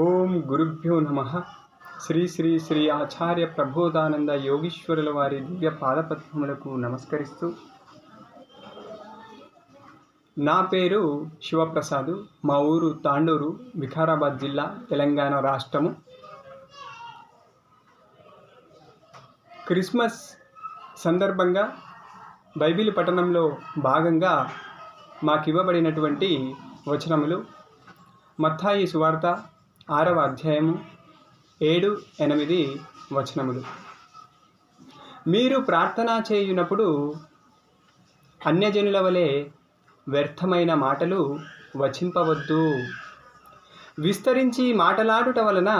ఓం గురుభ్యో నమ. శ్రీ శ్రీ శ్రీ ఆచార్య ప్రబోధానంద యోగీశ్వరుల వారి దివ్య పాదపద్మములకు నమస్కరిస్తూ. నా పేరు శివప్రసాద్. మా ఊరు తాండూరు వికారాబాద్ జిల్లా తెలంగాణ రాష్ట్రము. క్రిస్మస్ సందర్భంగా బైబిల్ పఠనంలో భాగంగా మాకు ఇవ్వబడినటువంటి వచనములు మత్తాయి సువార్త ఆరవ అధ్యాయము ఏడు ఎనిమిది వచనములు. మీరు ప్రార్థన చేయునప్పుడు అన్యజనుల వలె వ్యర్థమైన మాటలు వచింపవద్దు. విస్తరించి మాటలాడుట వలన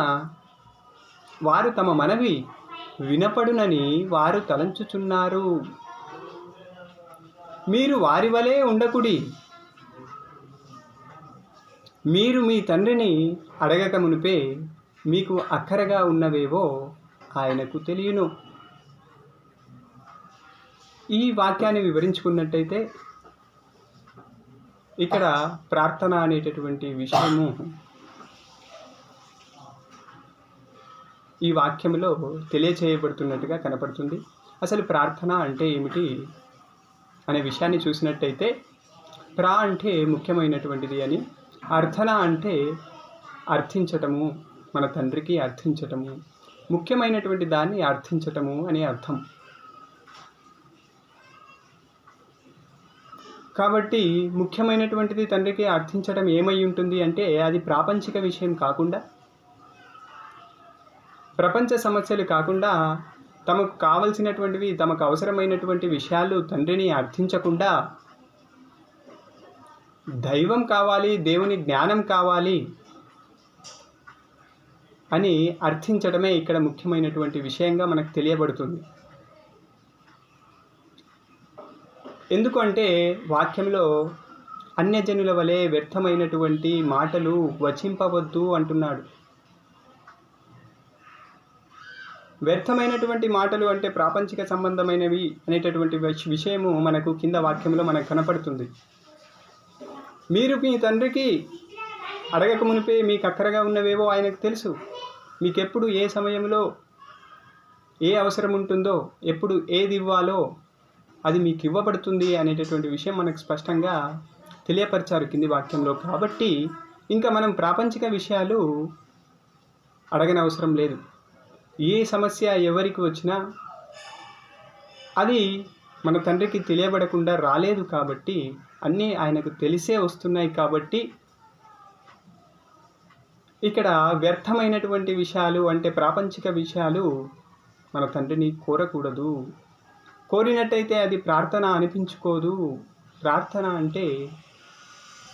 వారు తమ మనవి వినపడునని వారు తలంచుచున్నారు. మీరు వారి వలె ఉండకుడి మీరు మీ తండ్రిని అడగక మునిపే మీకు అక్కరగా ఉన్నవేవో ఆయనకు తెలియను. ఈ వాక్యాన్ని వివరించుకున్నట్టయితే ఇక్కడ ప్రార్థన అనేటటువంటి విషయము ఈ వాక్యంలో తెలియచేయబడుతున్నట్టుగా కనపడుతుంది. అసలు ప్రార్థన అంటే ఏమిటి అనే విషయాన్ని చూసినట్టయితే ప్రా అంటే ముఖ్యమైనటువంటిది అని అర్థన అంటే అర్థించటము మన తండ్రికి అర్థించటము ముఖ్యమైనటువంటి దాన్ని అర్థించటము అనే అర్థం. కాబట్టి ముఖ్యమైనటువంటిది తండ్రికి అర్థించటం ఏమై ఉంటుంది అంటే అది ప్రాపంచిక విషయం కాకుండా ప్రపంచ సమస్యలు కాకుండా తమకు కావలసినటువంటివి తమకు అవసరమైనటువంటి విషయాలు తండ్రిని అర్థించకుండా దైవం కావాలి దేవుని జ్ఞానం కావాలి అని అర్థించడమే ఇక్కడ ముఖ్యమైనటువంటి విషయంగా మనకు తెలియబడుతుంది. ఎందుకంటే వాక్యంలో అన్యజనుల వలె వ్యర్థమైనటువంటి మాటలు వచింపవద్దు అంటున్నాడు. వ్యర్థమైనటువంటి మాటలు అంటే ప్రాపంచిక సంబంధమైనవి అనేటటువంటి విష- విషయము మనకు కింద వాక్యంలో మనకు కనపడుతుంది. మీరు మీ తండ్రికి అడగక మునిపే మీకు అక్కరగా ఉన్నవేవో ఆయనకు తెలుసు. మీకెప్పుడు ఏ సమయంలో ఏ అవసరం ఉంటుందో ఎప్పుడు ఏది ఇవ్వాలో అది మీకు ఇవ్వబడుతుంది అనేటటువంటి విషయం మనకు స్పష్టంగా తెలియపరిచారు కింది వాక్యంలో. కాబట్టి ఇంకా మనం ప్రాపంచిక విషయాలు అడగనవసరం లేదు. ఏ సమస్య ఎవరికి వచ్చినా అది మన తండ్రికి తెలియబడకుండా రాలేదు కాబట్టి అన్నీ ఆయనకు తెలిసే వస్తున్నాయి కాబట్టి ఇక్కడ వ్యర్థమైనటువంటి విషయాలు అంటే ప్రాపంచిక విషయాలు మన తండ్రిని కోరకూడదు. కోరినట్టయితే అది ప్రార్థన అనిపించుకోదు. ప్రార్థన అంటే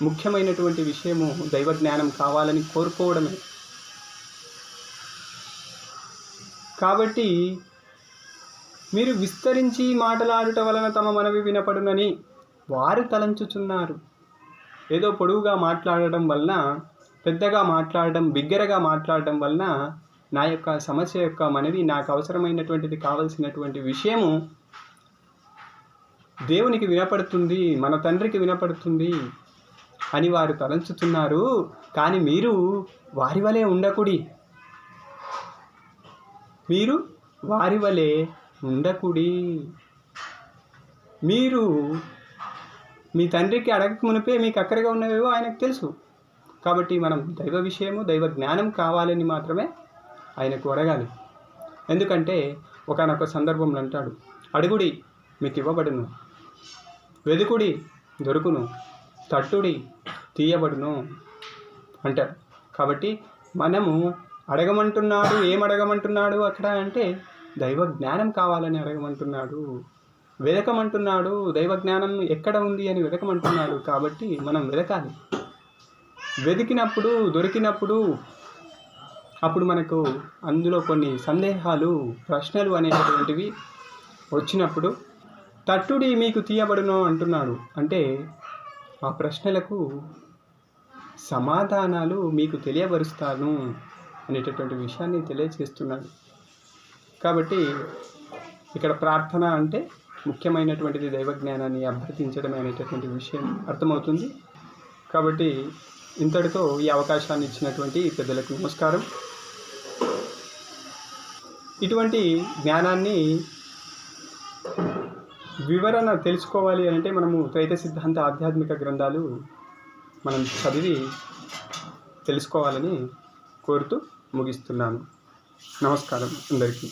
ముఖ్యమైనటువంటి విషయము దైవ జ్ఞానం కావాలని కోరుకోవడమే. కాబట్టి మీరు విస్తరించి మాటలాడుట వలన తమ మనవి వినపడునని వారు తలంచుచున్నారు. ఏదో పొడువుగా మాట్లాడడం వలన పెద్దగా మాట్లాడడం బిగ్గరగా మాట్లాడడం వలన నా యొక్క సమస్య యొక్క మనవి నాకు అవసరమైనటువంటిది కావలసినటువంటి విషయము దేవునికి వినపడుతుంది మన తండ్రికి వినపడుతుంది అని వారు తలంచుతున్నారు కానీ మీరు వారి వలె ఉండకుడి. మీరు వారి వలె ఉండకుడి. మీరు మీ తండ్రికి అడగక మునిపే మీకు అక్కరగా ఉన్నవేవో ఆయనకు తెలుసు. కాబట్టి మనం దైవ విషయము దైవ జ్ఞానం కావాలని మాత్రమే ఆయనకు అడగాలి. ఎందుకంటే ఒకనొక సందర్భంలో అంటాడు అడుగుడి మీకు ఇవ్వబడును. వెదుకుడి దొరుకును. తట్టుడి తీయబడును. అంటారు. కాబట్టి మనము అడగమంటున్నాడు ఏం అడగమంటున్నాడు అక్కడ అంటే దైవ జ్ఞానం కావాలని అడగమంటున్నాడు. వెదకమంటున్నాడు. దైవ జ్ఞానం ఎక్కడ ఉంది అని వెదకమంటున్నాడు. కాబట్టి మనం వెదకాలి. వెతికినప్పుడు దొరికినప్పుడు అప్పుడు మనకు అందులో కొన్ని సందేహాలు ప్రశ్నలు అనేటటువంటివి వచ్చినప్పుడు తట్టుడి మీకు తీయబడును అంటున్నాడు. అంటే ఆ ప్రశ్నలకు సమాధానాలు మీకు తెలియపరుస్తాను అనేటటువంటి విషయాన్ని తెలియజేస్తున్నాడు. కాబట్టి ఇక్కడ ప్రార్థన అంటే ముఖ్యమైనటువంటిది దైవ జ్ఞానాన్ని అభ్యర్థించడం అనేటటువంటి విషయం అర్థమవుతుంది. కాబట్టి ఇంతటితో ఈ అవకాశాన్ని ఇచ్చినటువంటి పెద్దలకు నమస్కారం. ఇటువంటి జ్ఞానాన్ని వివరణ తెలుసుకోవాలి అంటే మనము ద్వైత సిద్ధాంత ఆధ్యాత్మిక గ్రంథాలు మనం చదివి తెలుసుకోవాలని కోరుతూ ముగిస్తున్నాను. నమస్కారం అందరికీ